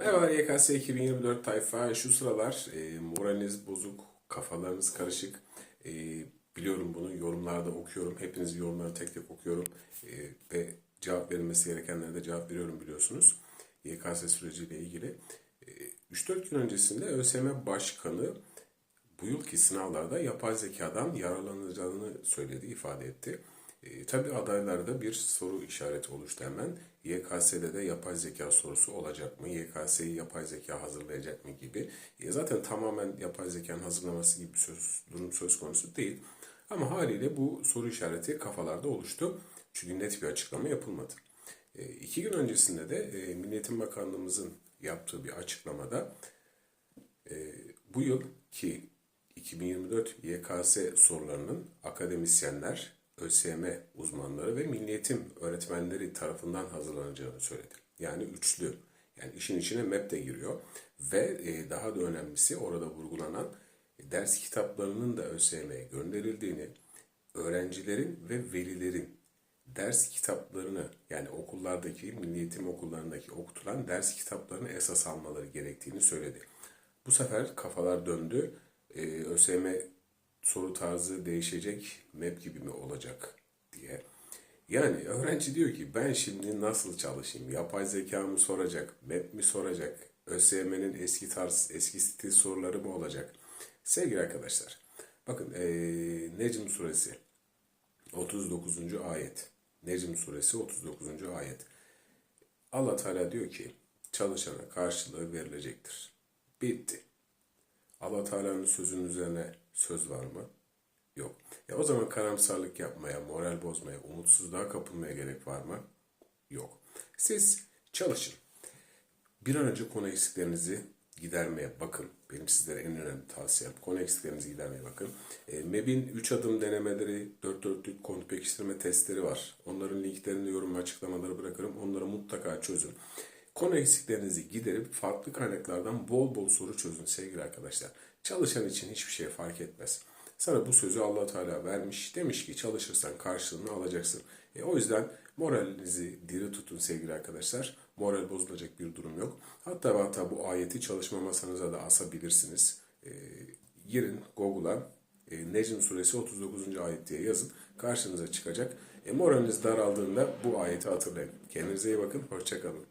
Merhaba YKS 2024 tayfa. Şu sıralar e, moraliniz bozuk, kafalarınız karışık. E, biliyorum bunu yorumlarda okuyorum. Hepiniz yorumları tek tek okuyorum. E, ve cevap verilmesi gerekenlere de cevap veriyorum biliyorsunuz. YKS süreciyle ilgili. E, 3-4 gün öncesinde ÖSYM Başkanı bu yılki sınavlarda yapay zekadan yararlanacağını söyledi, ifade etti. E, tabii adaylarda bir soru işareti oluştu hemen. YKS'de de yapay zeka sorusu olacak mı? YKS'yi yapay zeka hazırlayacak mı gibi. E, zaten tamamen yapay zekanın hazırlaması gibi bir söz, durum söz konusu değil. Ama haliyle bu soru işareti kafalarda oluştu. Çünkü net bir açıklama yapılmadı. E, iki gün öncesinde de e, Milli Eğitim Bakanlığımızın yaptığı bir açıklamada e, bu yıl ki 2024 YKS sorularının akademisyenler, ÖSYM uzmanları ve Milli Eğitim öğretmenleri tarafından hazırlanacağını söyledi. Yani üçlü. Yani işin içine MEP de giriyor. Ve e, daha da önemlisi orada vurgulanan ders kitaplarının da ÖSYM'ye gönderildiğini, öğrencilerin ve velilerin ders kitaplarını yani okullardaki, milli eğitim okullarındaki okutulan ders kitaplarını esas almaları gerektiğini söyledi. Bu sefer kafalar döndü. Ee, ÖSYM soru tarzı değişecek, MEP gibi mi olacak diye. Yani öğrenci diyor ki ben şimdi nasıl çalışayım? Yapay zeka mı soracak? MEP mi soracak? ÖSYM'nin eski tarz, eski stil soruları mı olacak? Sevgili arkadaşlar, bakın ee, Necm suresi 39. ayet. Necm suresi 39. ayet. Allah Teala diyor ki çalışana karşılığı verilecektir. Bitti. Allah Teala'nın sözünün üzerine söz var mı? Yok. Ya o zaman karamsarlık yapmaya, moral bozmaya, umutsuzluğa kapılmaya gerek var mı? Yok. Siz çalışın. Bir an önce konu eksiklerinizi gidermeye bakın. Benim sizlere en önemli tavsiyem konu eksiklerinizi gidermeye bakın. E, MEB'in 3 adım denemeleri, 4 dörtlük konu pekiştirme testleri var. Onların linklerini yorum açıklamaları bırakırım. Onları mutlaka çözün. Konu eksiklerinizi giderip farklı kaynaklardan bol bol soru çözün sevgili arkadaşlar. Çalışan için hiçbir şey fark etmez. Sana bu sözü allah Teala vermiş. Demiş ki çalışırsan karşılığını alacaksın. E, o yüzden moralinizi diri tutun sevgili arkadaşlar. Moral bozulacak bir durum yok. Hatta hatta bu ayeti çalışma masanıza da asabilirsiniz. E, girin Google'a e, Necm suresi 39. ayet diye yazın. Karşınıza çıkacak. E, moraliniz daraldığında bu ayeti hatırlayın. Kendinize iyi bakın. Hoşçakalın.